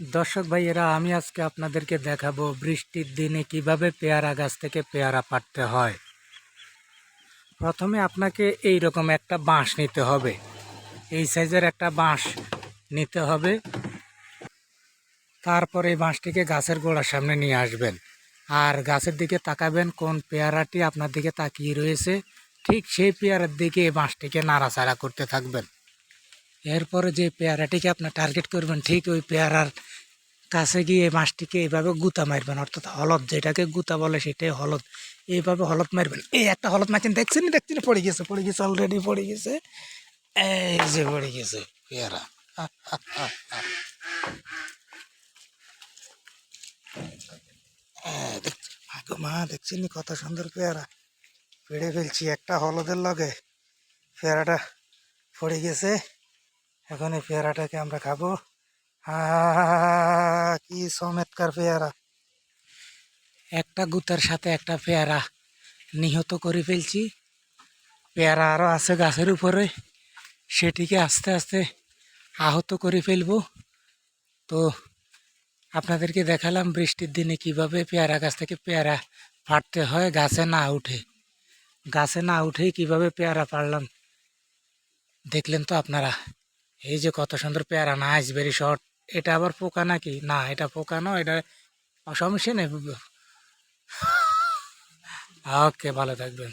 দর্শক ভাইয়েরা, আমি আজকে আপনাদেরকে দেখাবো বৃষ্টির দিনে কীভাবে পেয়ারা গাছ থেকে পেয়ারা পাড়তে হয়। প্রথমে আপনাকে এই রকম একটা বাঁশ নিতে হবে। এই সাইজের একটা বাঁশ নিতে হবে। তারপরে এই বাঁশটিকে গাছের গোড়ার সামনে নিয়ে আসবেন। আর গাছের দিকে তাকাবেন, কোন পেয়ারাটি আপনার দিকে তাকিয়ে রয়েছে, ঠিক সেই পেয়ারার দিকে এই বাঁশটিকে নাড়াচাড়া করতে থাকবেন। এরপরে যে পেয়ারাটিকে আপনার টার্গেট করবেন, ঠিক ওই পেয়ারার কাছে গিয়ে মাছটিকে এইভাবে গুতা মারবেন, অর্থাৎ হলদ, যেটাকে গুতা বলে সেটাই হলদ, এইভাবে হলদ মারবেন। এই একটা হলদ মারছেন, দেখছেন দেখছেন, পড়ে গেছে পড়ে গেছে অলরেডি পড়ে গেছে। এই যে পড়ে গেছে পেয়ারা। মা দেখছেন কত সুন্দর পেয়ারা? পেড়ে ফেলছি একটা হলদের লগে। পেয়ারাটা পড়ে গেছে। এখন এই পেয়ারাটাকে আমরা খাব। কি চমৎকার পেয়ারা। একটা গুতার সাথে একটা পেয়ারা নিহত করে ফেলছি। পেয়ারা আরও আছে গাছের উপরে। সেটিকে আস্তে আস্তে আহত করে ফেলব। তো আপনাদেরকে দেখালাম বৃষ্টির দিনে কীভাবে পেয়ারা গাছ থেকে পেয়ারা ফাটতে হয়, গাছে না উঠে। গাছে না উঠেই কীভাবে পেয়ারা পারলাম দেখলেন তো আপনারা। এই যে কত সুন্দর পেয়ারা নাইস ভেরি শর্ট এটা আবার পোকা নাকি? না, এটা পোকা নয়, এটা সমস্যা নেই। ওকে, ভালো থাকবেন।